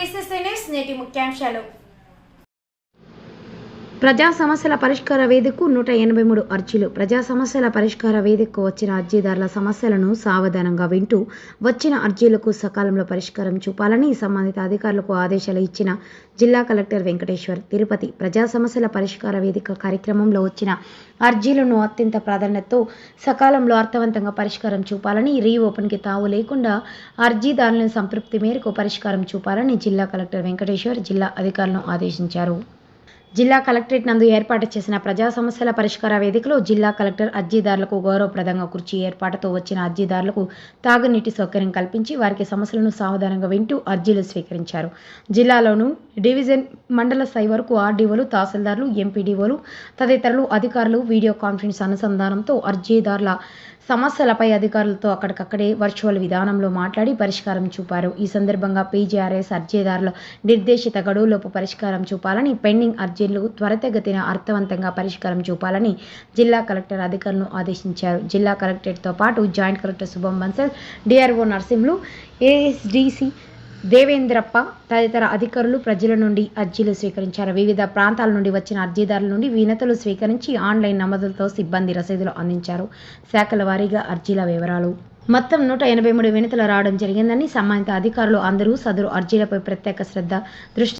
వేసేస్తేనే నేటి ముఖ్యాంశాలు. ప్రజా సమస్యల పరిష్కార వేదికకు నూట ఎనభై మూడు అర్జీలు. ప్రజా సమస్యల పరిష్కార వేదికకు వచ్చిన అర్జీదారుల సమస్యలను సావధానంగా వింటూ వచ్చిన అర్జీలకు సకాలంలో పరిష్కారం చూపాలని సంబంధిత అధికారులకు ఆదేశాలు ఇచ్చిన జిల్లా కలెక్టర్ వెంకటేశ్వర్. తిరుపతి ప్రజా సమస్యల పరిష్కార వేదిక కార్యక్రమంలో వచ్చిన అర్జీలను అత్యంత ప్రాధాన్యతతో సకాలంలో అర్థవంతంగా పరిష్కారం చూపాలని రీఓపెన్కి తావు లేకుండా అర్జీదారులను సంతృప్తి మేరకు పరిష్కారం చూపాలని జిల్లా కలెక్టర్ వెంకటేశ్వర్ జిల్లా అధికారులను ఆదేశించారు. జిల్లా కలెక్టరేట్ నందు ఏర్పాటు చేసిన ప్రజా సమస్యల పరిష్కార వేదికలో జిల్లా కలెక్టర్ అర్జీదారులకు గౌరవప్రదంగా కుర్చీ ఏర్పాటుతో వచ్చిన అర్జీదారులకు తాగునీటి సౌకర్యం కల్పించి వారికి సమస్యలను సావధానంగా వింటూ అర్జీలు స్వీకరించారు. జిల్లాలోను డివిజన్ మండల స్థాయి వరకు ఆర్డీఓలు తహసీల్దార్లు ఎంపీడీఓలు తదితరులు అధికారులు వీడియో కాన్ఫరెన్స్ అనుసంధానంతో అర్జీదారుల సమస్యలపై అధికారులతో అక్కడికక్కడే వర్చువల్ విధానంలో మాట్లాడి పరిష్కారం చూపారు. ఈ సందర్భంగా పీజీఆర్ఎస్ అర్జీదారుల నిర్దేశిత గడువులోపు పరిష్కారం చూపాలని పెండింగ్ అర్జీ అర్జీలు త్వరితగతిన అర్థవంతంగా పరిష్కారం చూపాలని జిల్లా కలెక్టర్ అధికారులను ఆదేశించారు. జిల్లా కలెక్టరేట్తో పాటు joint collector Shubham Bansal DRO Narsimhulu ASDC Devendrappa తదితర అధికారులు ప్రజల నుండి అర్జీలు స్వీకరించారు. వివిధ ప్రాంతాల నుండి వచ్చిన అర్జీదారుల నుండి వినతులు స్వీకరించి ఆన్లైన్ నమోదులతో సిబ్బంది రసీదులు అందించారు. శాఖల వారీగా అర్జీల వివరాలు. మొత్తం నూట ఎనభై మూడు వినతులు రావడం జరిగిందని సంబంధిత అధికారులు అందరూ సదరు అర్జీలపై ప్రత్యేక శ్రద్ధ దృష్టి